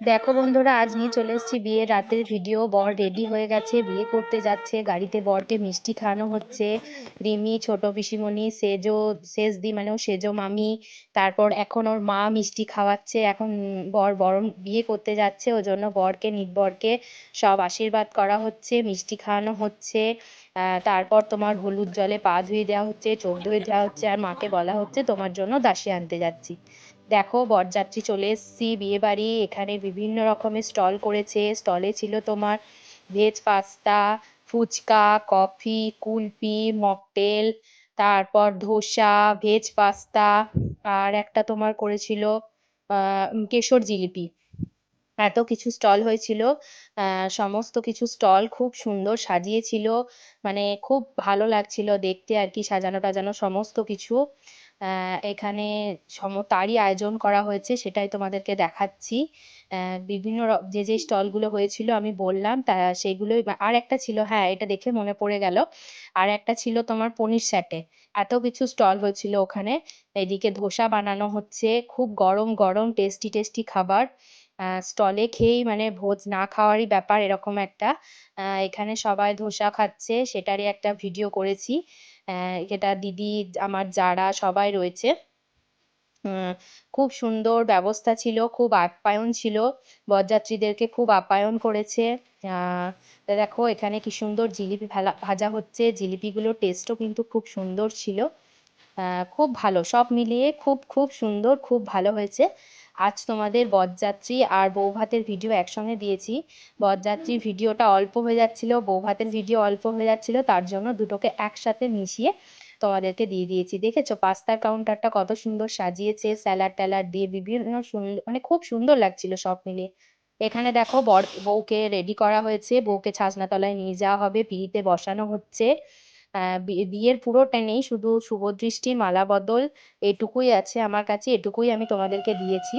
দেখো বন্ধুরা, আজ নিয়ে চলে এসেছি বিয়ের রাতের ভিডিও। বর রেডি হয়ে গেছে, বিয়ে করতে যাচ্ছে। গাড়িতে বরকে মিষ্টি খাওয়ানো হচ্ছে। রিমি, ছোট পিসিমণি, সেজো, সেজদি মানে ও সেজো মামি, তারপর এখন ওর মা মিষ্টি খাওয়াচ্ছে। এখন বর বরণ বিয়ে করতে যাচ্ছে, ওই জন্য বরকে বরকে সব আশীর্বাদ করা হচ্ছে, মিষ্টি খাওয়ানো হচ্ছে। তারপর তোমার হলুদ জলে পা ধুয়ে দেওয়া হচ্ছে, চোখ ধুয়ে দেওয়া হচ্ছে, আর মাকে বলা হচ্ছে, তোমার জন্য দাসী আনতে যাচ্ছি। দেখো, বরযাত্রী চলে এসেছি বিয়ে বাড়ি এখানে বিভিন্ন রকমের স্টল করেছে। স্টলে ছিল তোমার veg pasta, phuchka, coffee kulfi mocktail, তারপর ধোসা, ভেজ পাস্তা, আর একটা তোমার করেছিল কেশর জিলিপি। এত কিছু স্টল হয়েছিল সমস্ত কিছু স্টল খুব সুন্দর সাজিয়েছিল মানে খুব ভালো লাগছিল দেখতে আর কি সাজানো টাজানো সমস্ত কিছু। এখানে সম, তারই আয়োজন করা হয়েছে, সেটাই তোমাদেরকে দেখাচ্ছি। বিভিন্ন যে যে স্টলগুলো হয়েছিল আমি বললাম, তা, সেগুলোই আর একটা ছিল হ্যাঁ এটা দেখে মনে পড়ে গেল। আর একটা ছিল তোমার পনির স্যাটে। এত কিছু স্টল হয়েছিল ওখানে। এদিকে ধোসা বানানো হচ্ছে, খুব গরম গরম, টেস্টি টেস্টি খাবার। স্টলে খেয়েই মানে ভোজ না খাওয়ারই ব্যাপার এরকম একটা। এখানে সবাই ধোসা খাচ্ছে, সেটারই একটা ভিডিও করেছি। এটা দিদি, আমার যারা সবাই রয়েছে। খুব সুন্দর ব্যবস্থা ছিল, খুব আপ্যায়ন ছিল। বরযাত্রীদেরকে খুব আপ্যায়ন করেছে। দেখো, এখানে কি সুন্দর জিলিপি ভাজা হচ্ছে। জিলিপিগুলোর টেস্টও কিন্তু খুব সুন্দর ছিল। খুব ভালো, সব মিলিয়ে খুব খুব সুন্দর, খুব ভালো হয়েছে। আজ তোমাদের বরযাত্রী আর বউ ভাতের ভিডিও একসঙ্গে দিয়েছি। বরযাত্রীর ভিডিওটা অল্প হয়ে যাচ্ছিল বউ ভাতের ভিডিও অল্প হয়ে যাচ্ছিল, তার জন্য দুটোকে একসাথে মিশিয়ে তোমাদেরকে দিয়ে দিয়েছি। দেখেছ, পাস্তার কাউন্টারটা কত সুন্দর সাজিয়েছে স্যালাড ট্যালাড দিয়ে বিভিন্ন মানে খুব সুন্দর লাগছিল সব মিলিয়ে এখানে দেখো, বর, বউকে রেডি করা হয়েছে, বউকে ছাজনাতলায় নিয়ে যাওয়া হবে পিঁড়িতে বসানো হচ্ছে। বিয়ের পুরোটা নেই শুধু শুভদৃষ্টি মালা বদল, এটুকুই আছে আমার কাছে, এটুকুই আমি তোমাদেরকে দিয়েছি।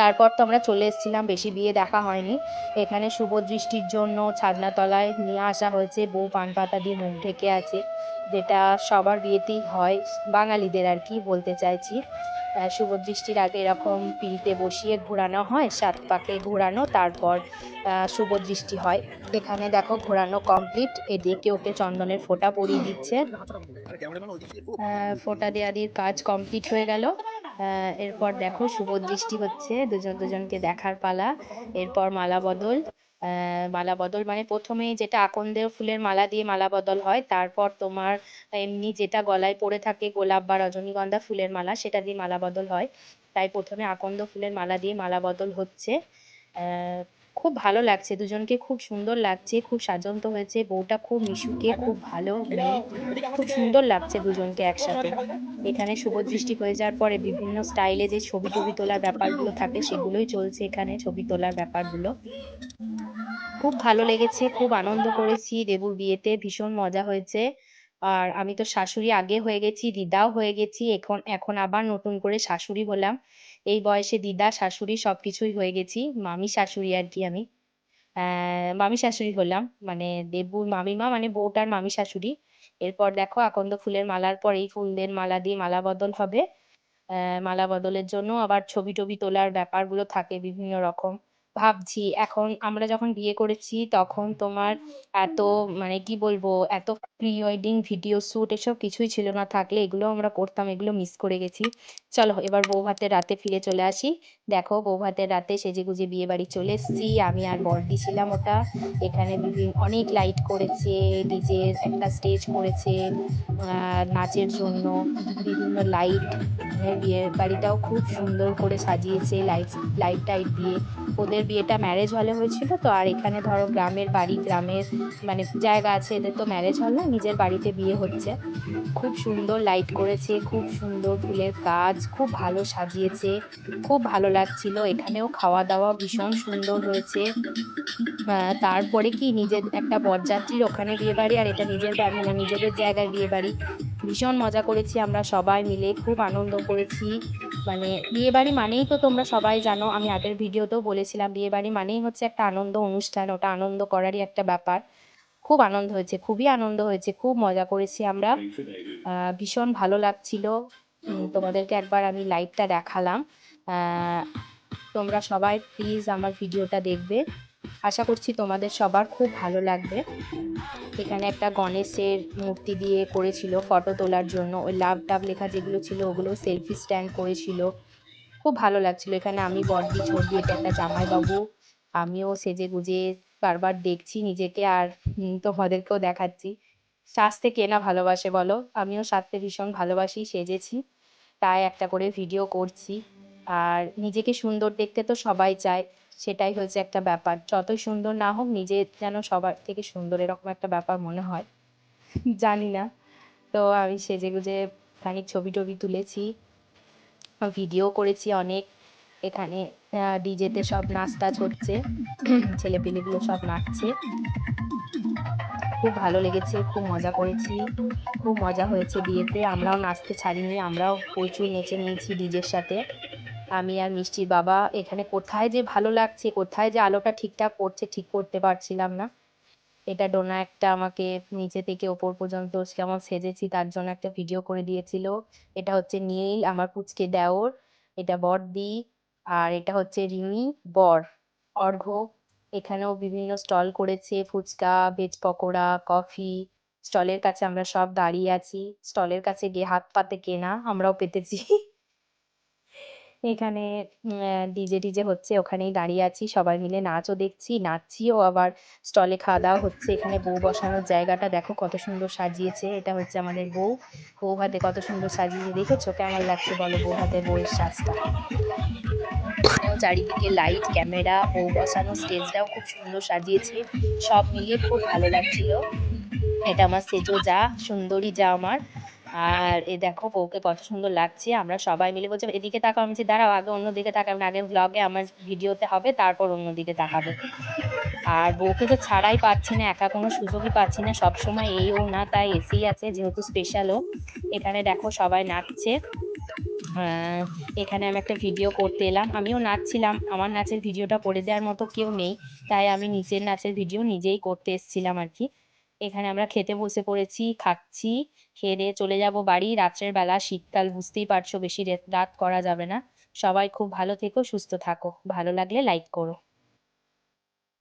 তারপর তো আমরা চলে এসেছিলাম, বেশি বিয়ে দেখা হয়নি। এখানে শুভদৃষ্টির জন্য ছাদনাতলায় নিয়ে আসা হয়েছে, বউ পান পাতা দিয়ে মুখ ঢেকে আছে, যেটা সবার বিয়েতেই হয়, বাঙালিদের আর কি বলতে চাইছি। শুভদৃষ্টির আগে এরকম পিঁড়িতে বসিয়ে ঘোরানো হয় সাত পাকে ঘোরানো তারপর শুভ দৃষ্টি হয়। এখানে দেখো ঘোরানো কমপ্লিট এদিকে ওকে চন্দনের ফোঁটা পরিয়ে দিচ্ছে। ফোঁটা দেওয়ারির কাজ কমপ্লিট হয়ে গেল। এরপর দেখো শুভ দৃষ্টি হচ্ছে, দুজন দুজনকে দেখার পালা, এরপর মালা বদল। মালা বদল মানে প্রথমে যেটা আকন্দের ফুলের মালা দিয়ে মালা বদল হয়, তারপর তোমার এমনি যেটা গলায় পড়ে থাকে গোলাপ বা রজনীগন্ধা ফুলের মালা, সেটা দিয়ে মালা বদল হয়। তাই প্রথমে আকন্দ ফুলের মালা দিয়ে মালা বদল হচ্ছে। খুব ভালো লাগছে। দুজনকে খুব সুন্দর লাগছে, খুব সাজন্ত হয়েছে, বউটা খুব মিশুকে, খুব ভালো মেয়ে খুব সুন্দর লাগছে দুজনকে একসাথে। এখানে শুভদৃষ্টি হয়ে যাওয়ার পরে বিভিন্ন স্টাইলে যে ছবি টবি তোলার ব্যাপারগুলো থাকে, সেগুলোই চলছে এখানে ছবি তোলার ব্যাপারগুলো। খুব ভালো লেগেছে, খুব আনন্দ করেছি দেবুর বিয়েতে, ভীষণ মজা হয়েছে। আর আমি তো শাশুড়ি আগে হয়ে গেছি, দিদাও হয়ে গেছি, এখন এখন আবার নতুন করে শাশুড়ি হলাম। এই বয়সে দিদা, শাশুড়ি সবকিছুই হয়ে গেছি। মামি শাশুড়ি আর কি আমি। মামি শাশুড়ি হলাম। মানে দেবুর মামিমা মানে বউটার মামি শাশুড়ি। এরপর দেখো আকন্দ ফুলের মালার পর এই ফুলদের মালা দিয়ে মালা বদল হবে। মালা বদলের জন্য আবার ছবি টবি তোলার ব্যাপারগুলো থাকে বিভিন্ন রকম। ভাবছি, এখন আমরা যখন বিয়ে করেছি তখন তোমার এত মানে কি বলব, এত প্রি ওয়েডিং ভিডিও শ্যুট এসব কিছুই ছিল না, থাকলে এগুলো আমরা করতাম, এগুলো মিস করে গেছি। চলো এবার বউ ভাতের রাতে ফিরে চলে আসি। দেখো বউ ভাতের রাতে সেজে গুজে বিয়ে বাড়ি চলে এসেছি, আমি আর বর্দি ছিলাম ওটা। এখানে বিভিন্ন, অনেক লাইট করেছে ডিজের একটা স্টেজ করেছে নাচের জন্য বিভিন্ন লাইট বিয়ের বাড়িটাও খুব সুন্দর করে সাজিয়েছে লাইট লাইট টাইট দিয়ে। ওদের বিয়েটা ম্যারেজ হলে হয়েছিল, তো আর এখানে ধরো গ্রামের বাড়ি, গ্রামের মানে জায়গা আছে, এদের তো ম্যারেজ হল না, নিজের বাড়িতে বিয়ে হচ্ছে। খুব সুন্দর লাইট করেছে, খুব সুন্দর ফুলের কাজ খুব ভালো সাজিয়েছে, খুব ভালো লাগছিল। এখানেও খাওয়া দাওয়া ভীষণ সুন্দর হয়েছে। তারপরে কি নিজের একটা বরযাত্রীর ওখানে বিয়ে বাড়ি আর এটা নিজের বাড়ি না, নিজেদের জায়গায় বিয়ে বাড়ি ভীষণ মজা করেছি, আমরা সবাই মিলে খুব আনন্দ করেছি। মানে বিয়ে বাড়ি মানেই তো তোমরা সবাই জানো, আমি আগের ভিডিওতেও বলেছিলাম বিয়ে বাড়ি মানেই হচ্ছে একটা আনন্দ অনুষ্ঠান, ওটা আনন্দ করারই একটা ব্যাপার। খুব আনন্দ হয়েছে, খুবই আনন্দ হয়েছে, খুব মজা করেছি আমরা। ভীষণ ভালো লাগছিল। তোমাদেরকে একবার আমি লাইভটা দেখালাম। তোমরা সবাই প্লিজ আমার ভিডিওটা দেখবে। আশা করছি তোমাদের সবার খুব ভালো লাগবে। এখানে একটা গণেশের মূর্তি দিয়ে করেছিল ফটো তোলার জন্য। ওই লাভ টাভ লেখা যেগুলো ছিল ওগুলো সেলফি স্ট্যান্ড করেছিল। খুব ভালো লাগছিল। এখানে আমি বড়দি ছবি এটা একটা জামাইবাবু। আমিও সেজে গুজে বারবার দেখছি নিজেকে আর তোমাদেরকেও দেখাচ্ছি। সাজতে কে না ভালোবাসে বলো? আমিও সাজতে ভীষণ ভালোবাসি, সেজেছি। তাই একটা করে ভিডিও করছি। আর নিজেকে সুন্দর দেখতে তো সবাই চায়। সেটাই হচ্ছে একটা ব্যাপার। যতই সুন্দর না হোক, নিজে যেন সবার থেকে সুন্দর এরকম একটা ব্যাপার মনে হয়। জানি না। তো আমি সেজে গুজে খানিক ছবি টবি তুলেছি, ভিডিও করেছি অনেক। এখানে ডিজেতে সব নাচ টাচ হচ্ছে, ছেলেপিলেগুলো সব নাচছে। খুব ভালো লেগেছে, খুব মজা করেছি। খুব মজা হয়েছে বিয়েতে। আমরাও নাচতে ছাড়িনি, আমরাও প্রচুর নেচে নিয়েছি ডিজের সাথে। আমি আর মিষ্টির বাবা এখানে কোথায় যে ভালো লাগছে, কোথায় যে আলোটা ঠিকঠাক পড়ছে, ঠিক করতে পারছিলাম না। এটা ডোনা একটা আমাকে নিচে থেকে ওপর পর্যন্ত কেমন সেজেছি তার জন্য একটা ভিডিও করে দিয়েছিল। এটা হচ্ছে নীল, আমার পুচকে দেওর, এটা বর বড়দি আর এটা হচ্ছে রিমি, বর। অর্ঘ্য এখানেও বিভিন্ন স্টল করেছে, ফুচকা, ভেজ পকোড়া, কফি। স্টলের কাছে আমরা সব দাঁড়িয়ে আছি। স্টলের কাছে গিয়ে হাত পাতে কেনা, আমরাও পেতেছি। এখানে ডিজে টিজে হচ্ছে, ওখানেই দাঁড়িয়ে আছি, সবাই মিলে নাচও দেখছি নাচছিও আবার স্টলে খাওয়া দাওয়া হচ্ছে, এখানে বউ বসানোর জায়গাটা দেখো কত সুন্দর সাজিয়েছে, এটা হচ্ছে আমাদের বউ বউ হাতে কত সুন্দর সাজিয়ে দেখেছ কেমন লাগছে বলো বউ হাতে বউয়ের সাজটা? চারিদিকে লাইট ক্যামেরা বউ বসানো স্টেজটাও খুব সুন্দর সাজিয়েছে, সব মিলিয়ে খুব ভালো লাগছিল। এটা আমার সেজো যা, সুন্দরী যা আমার। আর এ দেখো বউকে কত সুন্দর লাগছে, আমরা সবাই মিলে বলছে, এদিকে তাকাও, আমি দাঁড়াও, আগে অন্যদিকে তাকাবেন আগে ব্লগে আমার ভিডিওতে হবে, তারপর অন্যদিকে তাকাবে। আর বউকে তো ছাড়াই পাচ্ছি না, একা কোনো সুযোগই পাচ্ছি না, সবসময় এই ও না, তাই এসেই আছে, যেহেতু স্পেশালও এখানে দেখো সবাই নাচছে। এখানে আমি একটা ভিডিও করতে এলাম। আমিও নাচছিলাম, আমার নাচের ভিডিওটা করে দেওয়ার মতো কেউ নেই, তাই আমি নিজের নাচের ভিডিও নিজেই করতে এসেছিলাম আর কি। এখানে আমরা খেতে বসে পড়েছি, খাচ্ছি, খেয়ে দিয়ে চলে যাব বাড়ি। রাত্রের বেলা শীতকাল, বুঝতেই পারছ বেশি রাত করা যাবে না। সবাই খুব ভালো থেকো, সুস্থ থাকো। ভালো লাগলে লাইক করো।